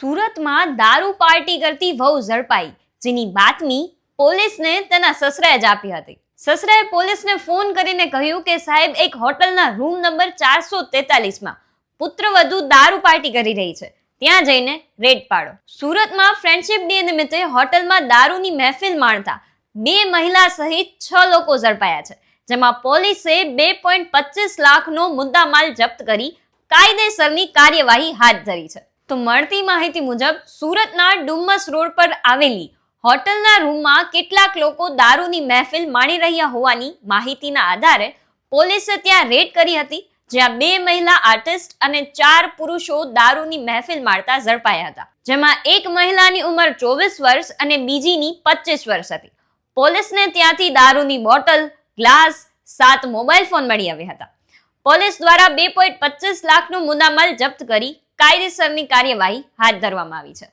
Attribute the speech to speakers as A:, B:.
A: સુરતમાં દારૂ પાર્ટી કરતી વહુ ઝડપાઈ, જેની બાતમી પોલીસને તેના સસરાએ જ આપી હતી. સસરાએ પોલીસને ફોન કરીને કહ્યું કે સાહેબ, એક હોટલના રૂમ નંબર ચારસો તેતાલીસમાં પુત્રવધુ દારૂ પાર્ટી કરી રહી છે. ત્યાં જઈને રેડ પાડો. સુરતમાં ફ્રેન્ડશિપ ડે નિમિત્તે હોટલમાં દારૂની મહેફિલ માણતા બે મહિલા સહિત છ લોકો ઝડપાયા છે, જેમાં પોલીસે બે પોઈન્ટ પચીસ લાખનો મુદ્દામાલ જપ્ત કરી કાયદેસરની કાર્યવાહી હાથ ધરી છે. તો મળતી માહિતી મુજબ સુરતના ડુમ્મસ રોડ પર આવેલી હોટલના રૂમમાં કેટલાક લોકો દારૂની મહેફિલ માણી રહ્યા હોવાની માહિતીના આધારે પોલીસે ત્યાં રેડ કરી હતી, જ્યાં બે મહિલા આર્ટિસ્ટ અને ચાર પુરુષો દારૂની મહેફિલ માણતા ઝડપાયા હતા, જેમાં એક મહિલાની ઉંમર ચોવીસ વર્ષ અને બીજીની પચીસ વર્ષ હતી. પોલીસને ત્યાંથી દારૂની બોટલ, ગ્લાસ, સાત મોબાઈલ ફોન મળી આવ્યા હતા. પોલીસ દ્વારા બે પોઈન્ટ પચીસ લાખનો મુદ્દામાલ જપ્ત કરી કાયદેસરની કાર્યવાહી હાથ ધરવામાં આવી છે.